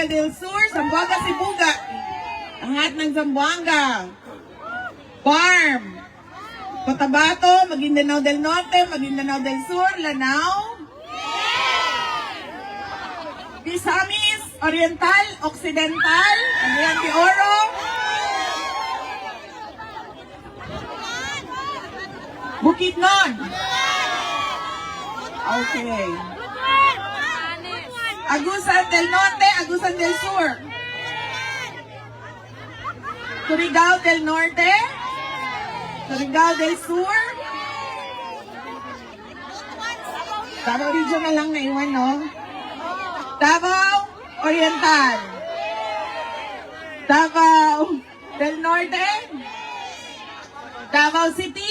Maguindanao del Sur, Zamboanga, Sibuga. Lahat ng Zamboanga. Farm. Cotabato, Maguindanao del Norte, Maguindanao del Sur, Lanao. Misamis, Oriental, Occidental, Cagayan de Oro. Bukidnon. Okay. Agusan del Norte, Agusan del Sur. Surigao del Norte, Surigao del Sur. Davao Region na lang naiwan, no? Davao Oriental. Davao del Norte. Davao City.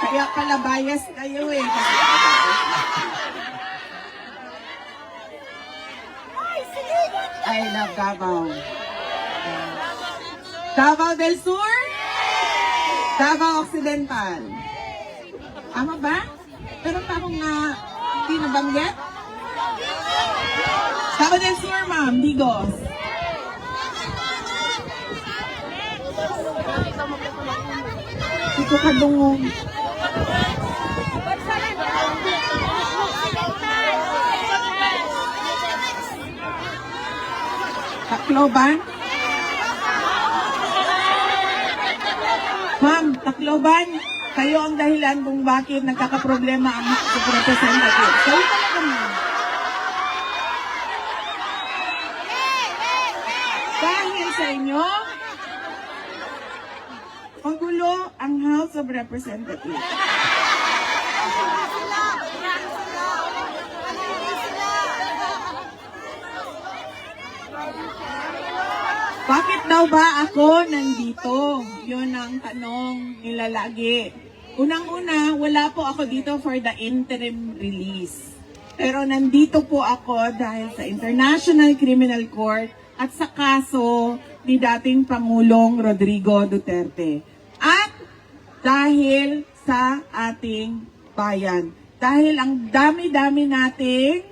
Kaya pala bias kayo eh. I love Davao. Davao del Sur. Davao Occidental. Tama ba? Meron pa akong na hindi nabanggit? Davao del Sur, ma'am. Digos. Ito kadungong. Tacloban? Ma'am, Tacloban, kayo ang dahilan kung bakit nagkakaproblema ang representative. Kayo talaga ma'am. Dahil sa inyo, magulo ang House of Representatives. Bakit daw ba ako nandito? Yun ang tanong nila lagi. Unang-una, wala po ako dito for the interim release. Pero nandito po ako dahil sa International Criminal Court at sa kaso ni dating Pangulong Rodrigo Duterte. Dahil sa ating bayan. Dahil ang dami-dami nating,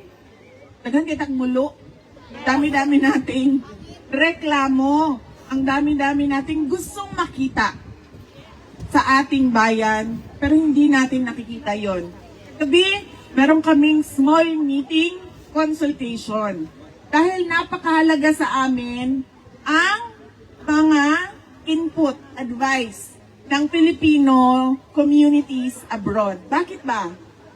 tagan kitang mulo, dami-dami nating reklamo, ang dami-dami nating gustong makita sa ating bayan, pero hindi natin nakikita yon. Gabi, meron kaming small meeting consultation. Dahil napakahalaga sa amin ang mga input, advice ng Filipino communities abroad. Bakit ba?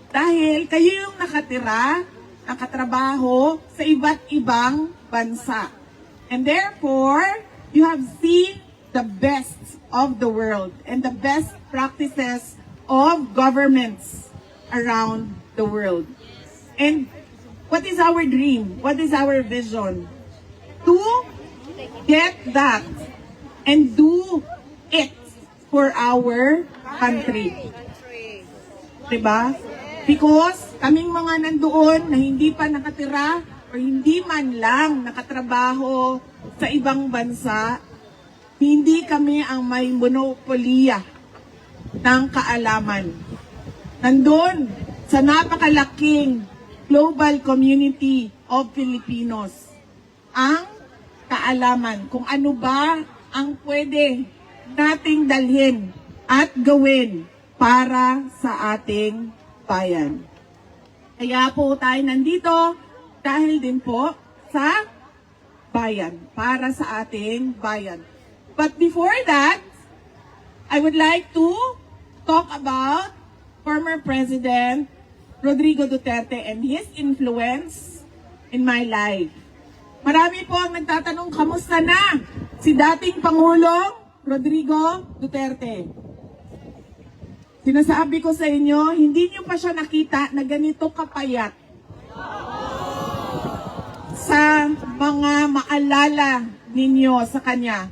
Dahil kayo yung nakatira, nakatrabaho sa iba't ibang bansa. And therefore, you have seen the best of the world and the best practices of governments around the world. And what is our dream? What is our vision? To get that and do it for our country. Diba? Because kaming mga nandoon na hindi pa nakatira or hindi man lang nakatrabaho sa ibang bansa, hindi kami ang may monopolya ng kaalaman. Nandun sa napakalaking global community of Filipinos ang kaalaman kung ano ba ang pwede nating dalhin at gawin para sa ating bayan. Kaya po tayo nandito dahil din po sa bayan, para sa ating bayan. But before that, I would like to talk about former President Rodrigo Duterte and his influence in my life. Marami po ang nagtatanong, kamusta na si dating Pangulong Rodrigo Duterte? Sinasabi ko sa inyo, hindi niyo pa siya nakita na ganito kapayat sa mga maalala ninyo sa kanya.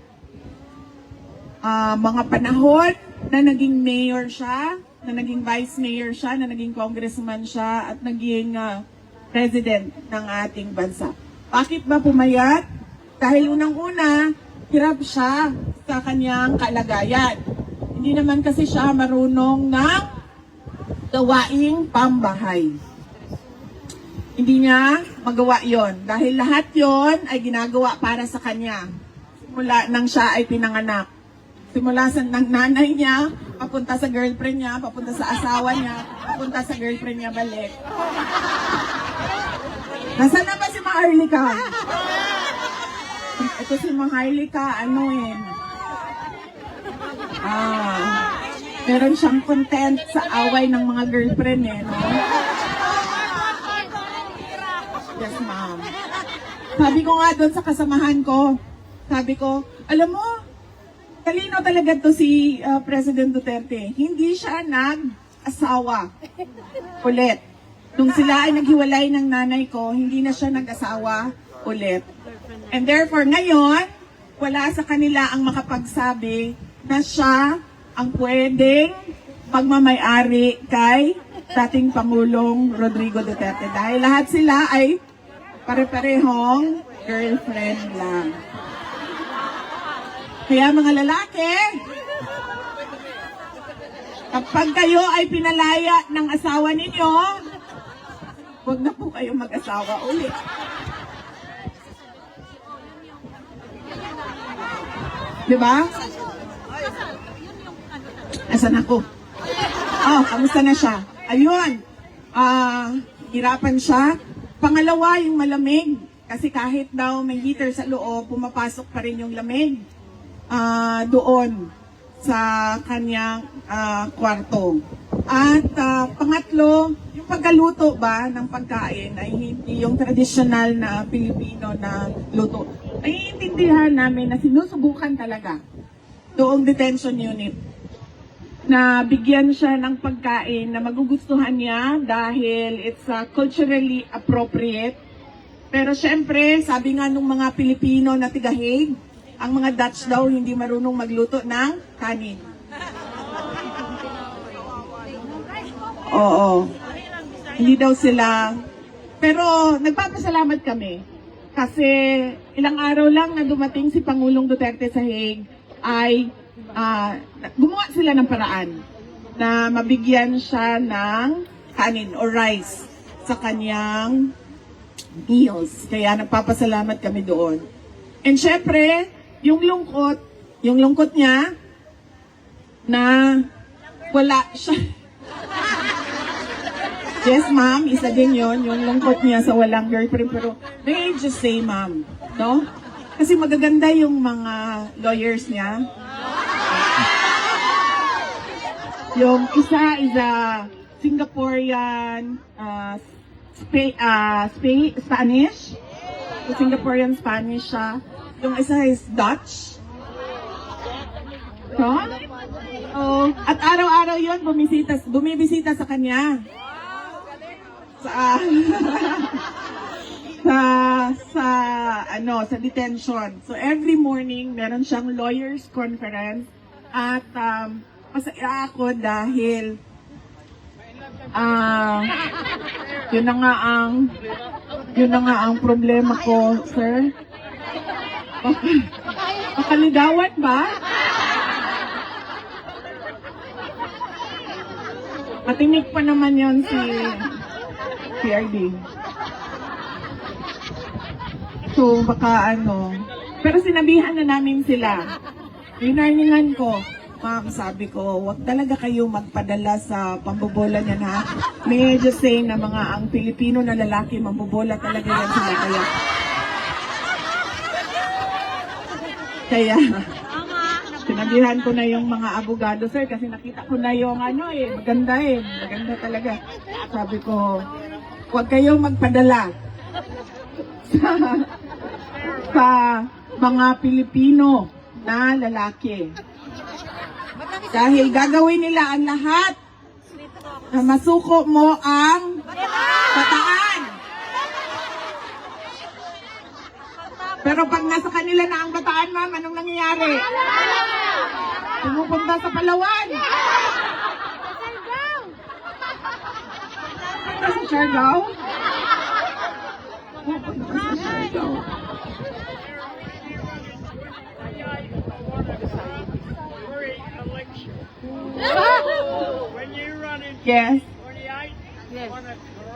Ah, mga panahon na naging mayor siya, na naging vice mayor siya, na naging congressman siya, at naging ah, president ng ating bansa. Bakit ba pumayat? Dahil unang-una, hirap siya sa kanyang kalagayan. Hindi naman kasi siya marunong ng gawaing pambahay. hindi niya magawa yon dahil lahat yon ay ginagawa para sa kanya. Simula nang siya ay pinanganak. Simula sa ng nanay niya, papunta sa girlfriend niya, papunta sa asawa niya, papunta sa girlfriend niya balik. Nasaan na ba si Maharlika? Ito si Maharlika, ano eh. Ah, meron siyang content sa away ng mga girlfriend eh, no? Yes, ma'am. Sabi ko nga doon sa kasamahan ko, sabi ko, alam mo, talino talaga to si uh, President Duterte. Hindi siya nag-asawa ulit. Nung sila ay naghiwalay ng nanay ko, hindi na siya nag-asawa ulit. And therefore, ngayon, wala sa kanila ang makapagsabi na siya ang pwedeng pagmamayari kay dating Pangulong Rodrigo Duterte. Dahil lahat sila ay pare-parehong girlfriend lang. Kaya mga lalaki, kapag kayo ay pinalaya ng asawa ninyo, huwag na po kayo mag-asawa ulit. Di ba? Asan ako? Oh, kamusta na siya? Ayun. Ah, hirapan siya. Pangalawa, yung malamig. Kasi kahit daw may heater sa loob, pumapasok pa rin yung lamig ah, doon sa kanyang ah, kwarto. At ah, pangatlo, yung pagkaluto ba ng pagkain ay hindi yung traditional na Pilipino na luto. Ay intindihan namin na sinusubukan talaga doong detention unit na bigyan siya ng pagkain na magugustuhan niya dahil it's uh, culturally appropriate. Pero syempre, sabi nga nung mga Pilipino na tigahig, ang mga Dutch daw hindi marunong magluto ng kanin. Oo. Hindi daw sila. Pero nagpapasalamat kami kasi ilang araw lang na dumating si Pangulong Duterte sa Hague ay ah, gumawa sila ng paraan na mabigyan siya ng kanin or rice sa kanyang meals. Kaya nagpapasalamat kami doon. And syempre, yung lungkot, yung lungkot niya na wala siya. Yes, ma'am. Isa din yon yung lungkot niya sa walang girlfriend. Pero may I just say, ma'am, no? Kasi magaganda yung mga lawyers niya. Yung isa is a Singaporean, uh, Spa- uh, Spa- Spanish. So, Singaporean Spanish siya. Yung isa is Dutch. No? Oh, at araw-araw yon bumisita, bumibisita sa kanya sa sa sa ano sa detention. So every morning meron siyang lawyers conference at um, masaya ako dahil ah yun na nga ang yun na nga ang problema ko, sir. Okay. Makaligawan ba? Matinig pa naman yon si PRD. So, baka ano. Pero sinabihan na namin sila. Winarningan ko. Ma'am, sabi ko, wag talaga kayo magpadala sa pambobola niyan ha. Just say na mga ang Pilipino na lalaki, mambobola talaga yan sila. Kaya, kaya, sinabihan ko na yung mga abogado, sir, kasi nakita ko na yung ano eh, maganda eh, maganda talaga. Sabi ko, huwag kayong magpadala sa, sa mga Pilipino na lalaki. Dahil gagawin nila ang lahat na masuko mo ang bataan. Pero pag nasa kanila na ang bataan, ma'am, anong nangyayari? Pumupunta sa Palawan. Punta sa Siargao? Pupunta sa Siargao. When you run in Yes.